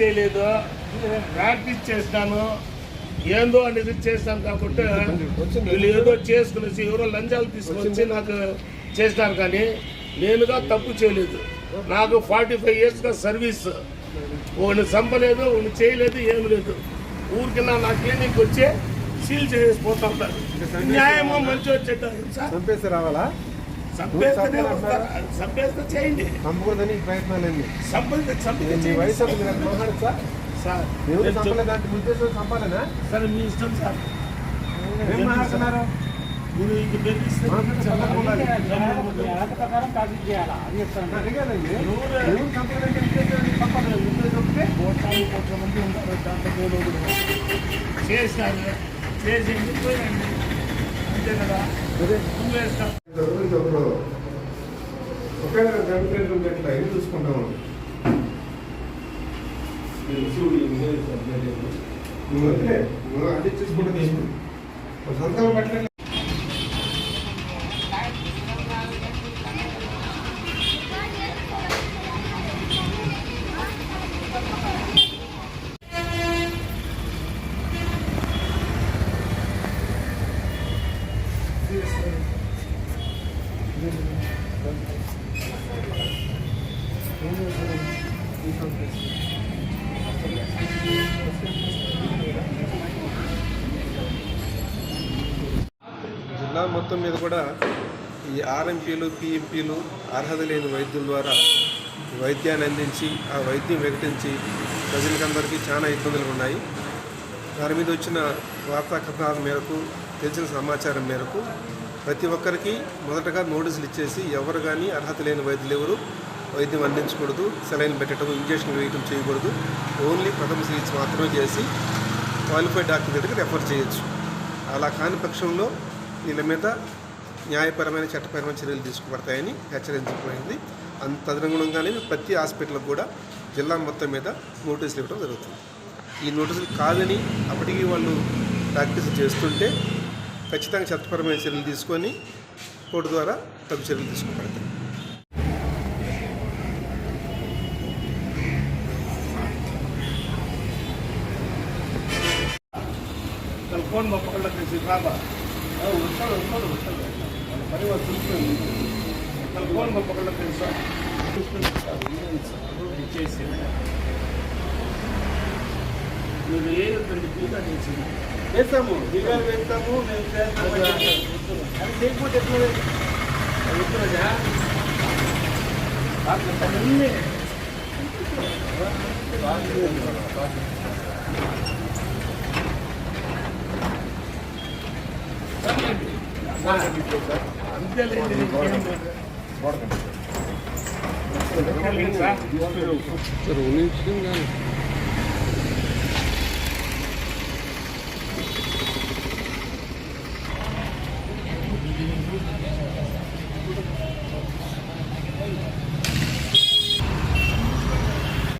చేయలేదు. ప్రాక్టీస్ చేస్తాను ఏందో అనేది చేస్తాను కాబట్టి వీళ్ళు ఏదో చేసుకునేసి ఎవరో లంచాలు తీసుకొచ్చి నాకు చేసినారు కానీ నేనుగా తప్పు చేయలేదు. నాకు ఫార్టీ ఫైవ్ ఇయర్స్గా సర్వీస్. ఒకని చంపలేదు ఒకని చేయలేదు ఏం లేదు. ఊరికి నా నా క్లినిక్ వచ్చి సీల్ చేసి పోతా ఉంటారు. న్యాయమో మంచి వచ్చేటారు సార్ చంపేసి రావాలా? చంపేస్తేనే వస్తారు. చంపేస్తే చేయండి. చంపకూడదని ఈ ప్రయత్నాలన్నీ చంపేస్తే చంపితే వయసు సార్? సార్ ఎవరు అంటే ఉద్దేశం చంపాలనా సరే మీ ఇష్టం సార్. ఏం మాట్లాడుతున్నారు? మీరు ఇంక బెదిరిస్తే చంపకుండా ప్రకారం ప్రాక్టీస్ చేయాలా? అది చెప్తాను. అడిగారండి ఎవరు? చంపలేదంటే ఉద్దేశం చంపాలి ఉద్దేశం చెప్తే కోట్లాది కోట్ల మంది ఉంటారు. దాంట్లో గోలో కూడా చేసినారు చేసి వెళ్ళిపోయండి అంతే కదా. నువ్వు వేస్తావు. చనిపోయిన ఎట్లా ఇది చూసుకుంటాము నువ్వు వదిలే. నువ్వు అన్ని చూసుకుంటూ తీసుకుంటు సంతకం పెట్టలేదు. జిల్లా మొత్తం మీద కూడా ఈ ఆర్ఎంపీలు పిఎంపీలు అర్హత లేని వైద్యుల ద్వారా వైద్యాన్ని అందించి ఆ వైద్యం వికటించి ప్రజలకందరికీ చాలా ఇబ్బందులు ఉన్నాయి. దాని మీద వచ్చిన వార్తా కథనాల మేరకు తెలిసిన సమాచారం మేరకు ప్రతి ఒక్కరికి మొదటగా నోటీసులు ఇచ్చేసి ఎవరు కానీ అర్హత లేని వైద్యులు ఎవరు వైద్యం అందించకూడదు సెలైన్ పెట్టడం ఇంజక్షన్ వేయటం చేయకూడదు. ఓన్లీ ప్రథమ చికిత్స మాత్రమే చేసి క్వాలిఫైడ్ డాక్టర్ దగ్గరికి రెఫర్ చేయొచ్చు. అలా కాని పక్షంలో వీళ్ళ మీద న్యాయపరమైన చట్టపరమైన చర్యలు తీసుకుపడతాయని హెచ్చరించబడింది. అంత తదనుగుణంగానే ప్రతి హాస్పిటల్కి కూడా జిల్లా మొత్తం మీద నోటీసులు ఇవ్వడం జరుగుతుంది. ఈ నోటీసులు కాదని అప్పటికి వాళ్ళు ప్రాక్టీస్ చేస్తుంటే ఖచ్చితంగా చట్టపరమైన చర్యలు తీసుకొని కోర్టు ద్వారా తగు చర్యలు తీసుకోబడతాయి తన ఫోన్ మా పక్కన కలిసి బాబా వస్తాడు వస్తాడు వస్తాడు పని వాళ్ళు చూసుకుని తన ఫోన్ మా పక్కన కలిసి ఇచ్చేసి మీరు ఏ రెండు పూజ చేసింది. వేస్తాము దిగాలు వేస్తాము మేము చేస్తాము. అది చేయకపోతే ఎట్లా ఉత్తరజా అన్నీ అంతేలేండి ఇంకేం లేదు. సార్